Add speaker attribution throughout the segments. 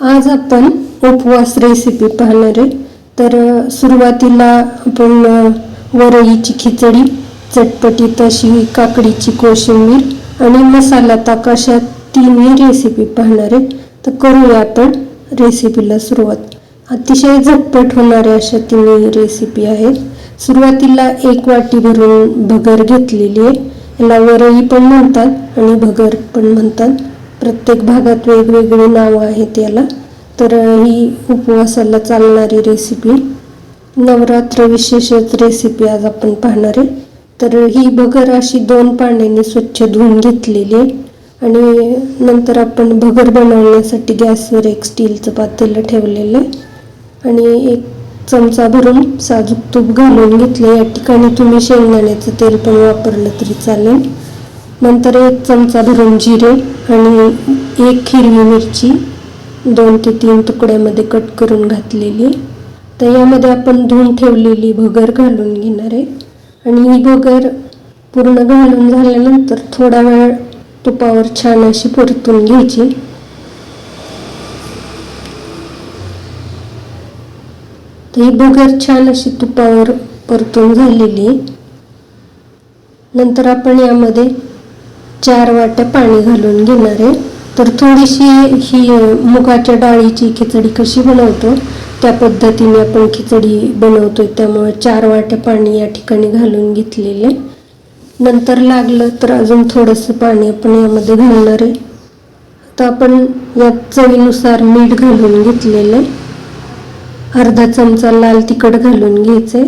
Speaker 1: आज आपण उपवास रेसिपी पाहणार आहे. तर सुरुवातीला आपण वरईची खिचडी चटपटीत अशी काकडीची कोशिंबीर आणि मसाला ताक अशा तीनही रेसिपी पाहणार आहे. तर करूया आपण रेसिपीला सुरुवात. अतिशय झटपट होणाऱ्या अशा तिन्ही रेसिपी आहेत. सुरुवातीला एक वाटी भरून भगर घेतलेली आहे. याला वरई पण म्हणतात आणि भगर पण म्हणतात. प्रत्येक भागात वेगवेगळी नावं आहेत याला. तर ही उपवासाला चालणारी रेसिपी नवरात्र विशेषच रेसिपी आज आपण पाहणार आहे. तर ही भगर अशी दोन पाण्याने स्वच्छ धुवून घेतलेली आहे. आणि नंतर आपण भगर बनवण्यासाठी गॅसवर एक स्टीलचं पातेलं ठेवलेलं आहे. आणि एक चमचा भरून साजूक तूप घालून घेतले. या ठिकाणी तुम्ही शेंगदाण्याचं तेल पण वापरलं तरी चालेल. नंतर एक चमचा भरून जिरे आणि एक हिरवी मिरची दोन ते तीन तुकड्यामध्ये कट करून घातलेली. तर यामध्ये आपण धुवून ठेवलेली भगर घालून घेणार आहे. आणि ही भगर पूर्ण घालून झाल्यानंतर थोडा वेळ तुपावर छान अशी परतून घ्यायची. तर ही भगर छान अशी तुपावर परतून झालेली. आहे नंतर आपण यामध्ये चार वाट्या पाणी घालून घेणार आहे. तर थोडीशी ही मुगाच्या डाळीची खिचडी कशी बनवतो त्या पद्धतीने आपण खिचडी बनवतोय. त्यामुळे चार वाट्या पाणी या ठिकाणी घालून घेतलेले. नंतर लागलं तर अजून थोडंसं पाणी आपण यामध्ये घालणार आहे. आता आपण यात चवीनुसार मीठ घालून घेतलेलं. आहे अर्धा चमचा लाल तिखट घालून घ्यायचंय.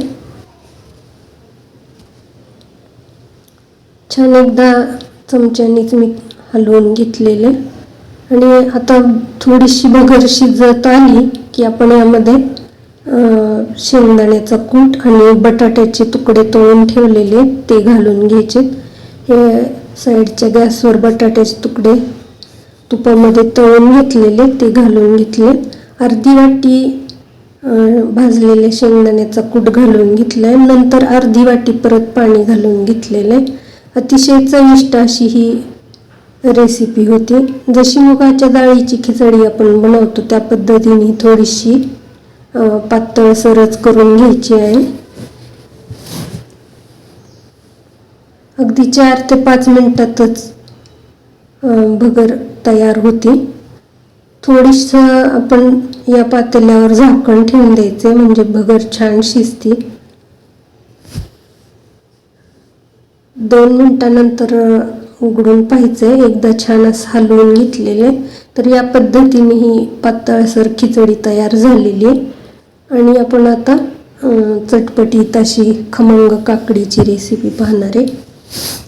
Speaker 1: छान एकदा चमच्यानेच मी हलवून घेतलेले. आणि आता थोडीशी भगर शिजत आली की आपण यामध्ये शेंगदाण्याचा कूट आणि बटाट्याचे तुकडे तळून ठेवलेले ते घालून घ्यायचे. हे साईडच्या गॅसवर बटाट्याचे तुकडे तुपामध्ये तळून घेतलेले ते घालून घेतले. अर्धी वाटी भाजलेले शेंगदाण्याचा कूट घालून घेतलाय. नंतर अर्धी वाटी परत पाणी घालून घेतलेलं. आहे अतिशय चविष्ट अशी ही रेसिपी होती. जशी मुगाच्या डाळीची खिचडी आपण बनवतो त्या पद्धतीने थोडीशी पातळ सरच करून घ्यायची आहे. अगदी चार ते पाच मिनिटातच भगर तयार होती. थोडीसं आपण या पातेल्यावर झाकण ठेवून द्यायचे म्हणजे भगर छान शिजते. दोन मिनटानंतर उघडून पाहायचंय. एकदा छान असं हलवून घेतलेले तर या पद्धतीने ही पातळसर खिचडी तयार झालेली आहे. आणि आपण आता चटपटीत अशी खमंग काकडीची रेसिपी पाहणार आहे.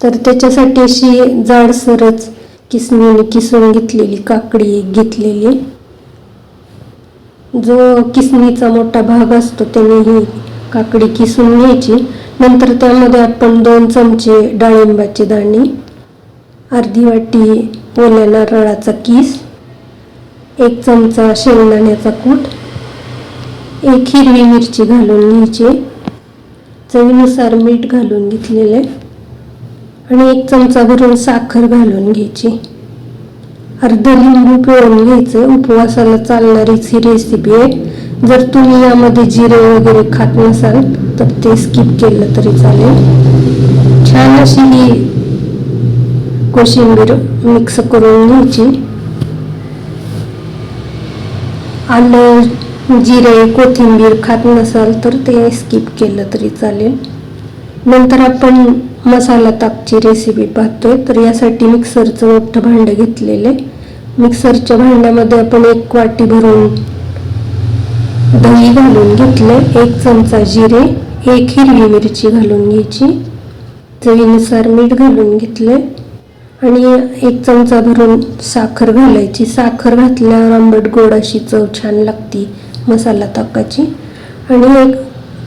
Speaker 1: तर त्याच्यासाठी अशी जाडसरच किसणीने किसून घेतलेली काकडी एक घेतलेली जो किसणीचा मोठा भाग असतो त्याने ही काकडी किसून घ्यायची. नंतर त्यामध्ये आपण दोन चमचे डाळिंबाचे दाणे अर्धी वाटी ओल्या नारळाचा किस एक चमचा शेंगदाण्याचा कूट एक हिरवी मिरची घालून घ्यायची चवीनुसार मीठ घालून घेतलेले आणि एक चमचा भरून साखर घालून घ्यायची. अर्ध लिंबू पिळून घ्यायचं. उपवासाला चालणारीच ही रेसिपी आहे. जर तुम्ही यामध्ये जिरे वगैरे खात नसाल तर ते स्किप केलं तरी चालेल. छान अशी ही कोशिंबीर मिक्स करून घ्यायची. आलं जिरे कोथिंबीर खात नसाल तर ते स्किप केलं तरी चालेल. नंतर आपण मसाला ताकची रेसिपी पाहतोय तर यासाठी मिक्सरचं मोठं भांडं घेतलेलं आहे. मिक्सरच्या भांड्यामध्ये आपण एक वाटी भरून दही घालून घेतलं एक चमचा जिरे एक हिरवी मिरची घालून घ्यायची. चवीनुसार मीठ घालून घेतले आणि एक चमचा भरून साखर घालायची. साखर घातल्यावर आंबट गोड अशी चव छान लागती मसाला ताकाची. आणि एक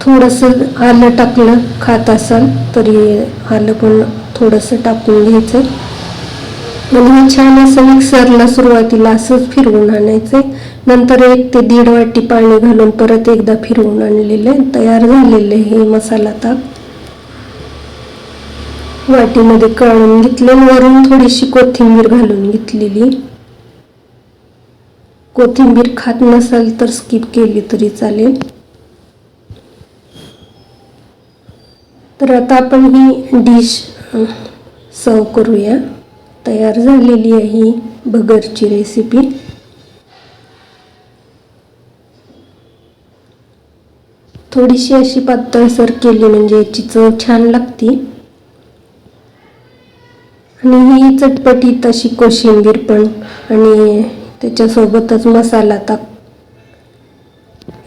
Speaker 1: थोडंसं आलं टाकलं खात असाल तरी आलं पण थोडंसं टाकून घ्यायचं आणि हे छान असं मिक्सरला सुरुवातीला असंच फिरवून आणायचे. नंतर एक ते दीड वाटी पाणी घालून परत एकदा फिरवून आणलेलं. आहे तयार झालेलं आहे हे मसाला ताक. वाटीमध्ये काढून घेतले वरून थोडीशी कोथिंबीर घालून घेतलेली. कोथिंबीर खात नसाल तर स्किप केली तरी चालेल. तर आता आपण ही डिश सर्व करूया. तयार झालेली आहे ही बगरची रेसिपी थोडीशी अशी पातळसर केली म्हणजे याची चव छान लागते. आणि ही चटपटीत अशी कोशिंबीर पण आणि त्याच्यासोबतच मसाला ताक.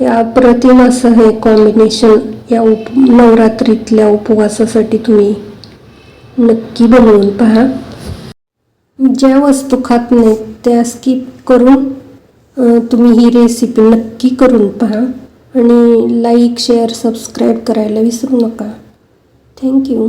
Speaker 1: या अप्रतिम असं हे कॉम्बिनेशन या उप नवरात्रीतल्या उपवासासाठी तुम्ही नक्की बनवून पहा. ज्या वस्तू खात नाहीत त्या स्किप करून तुम्ही ही रेसिपी नक्की करून पहा आणि लाईक शेअर सबस्क्राईब करायला विसरू नका. थँक्यू